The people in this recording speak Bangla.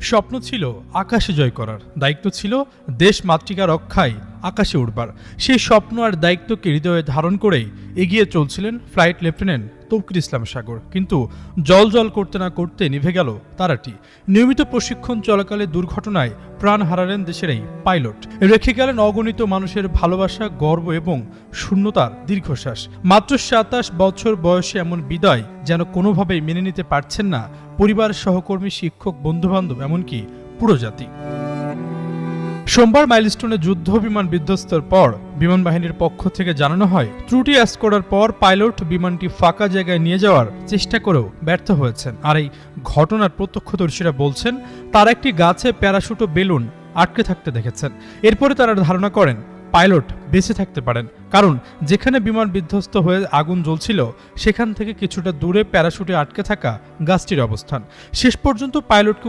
স্বপ্ন ছিল আকাশে জয় করার। দায়িত্ব ছিল দেশ মাতৃকা রক্ষায়। আকাশে উড়বার। সেই স্বপ্ন আর দায়িত্বকে হৃদয়ে ধারণ করেই এগিয়ে চলছিলেন ফ্লাইট লেফটেন্যান্ট তৌকির ইসলাম সাগর। কিন্তু জল জল করতে না করতে নিভে গেল তারাটি। নিয়মিত প্রশিক্ষণ চলাকালে দুর্ঘটনায় প্রাণ হারালেন দেশের এই পাইলট। রেখে গেলেন অগণিত মানুষের ভালোবাসা, গর্ব এবং শূন্যতার দীর্ঘশ্বাস। মাত্র সাতাশ বছর বয়সে এমন বিদায় যেন কোনোভাবেই মেনে নিতে পারছেন না পরিবার, সহকর্মী, শিক্ষক, বন্ধুবান্ধব, এমনকি পুরো জাতি। সোমবার মাইলস্টোনে যুদ্ধ বিমান বিধ্বস্তর পর বিমান বাহিনীর পক্ষ থেকে জানানো হয়, ত্রুটি অ্যাস করার পর পাইলট বিমানটি ফাঁকা জায়গায় নিয়ে যাওয়ার চেষ্টা করেও ব্যর্থ হয়েছেন। আর এই ঘটনার প্রত্যক্ষদর্শীরা বলছেন, তারা একটি গাছে প্যারাশুট ও বেলুন আটকে থাকতে দেখেছেন। এরপরে তারা ধারণা করেন, পাইলট বেঁচে থাকতে পারেন। কারণ, যেখানে বিমান বিধ্বস্ত হয়ে আগুন জ্বলছিল, সেখান থেকে কিছুটা দূরে প্যারাশুটে আটকে থাকা গাছটির অবস্থান। শেষ পর্যন্ত পাইলটকে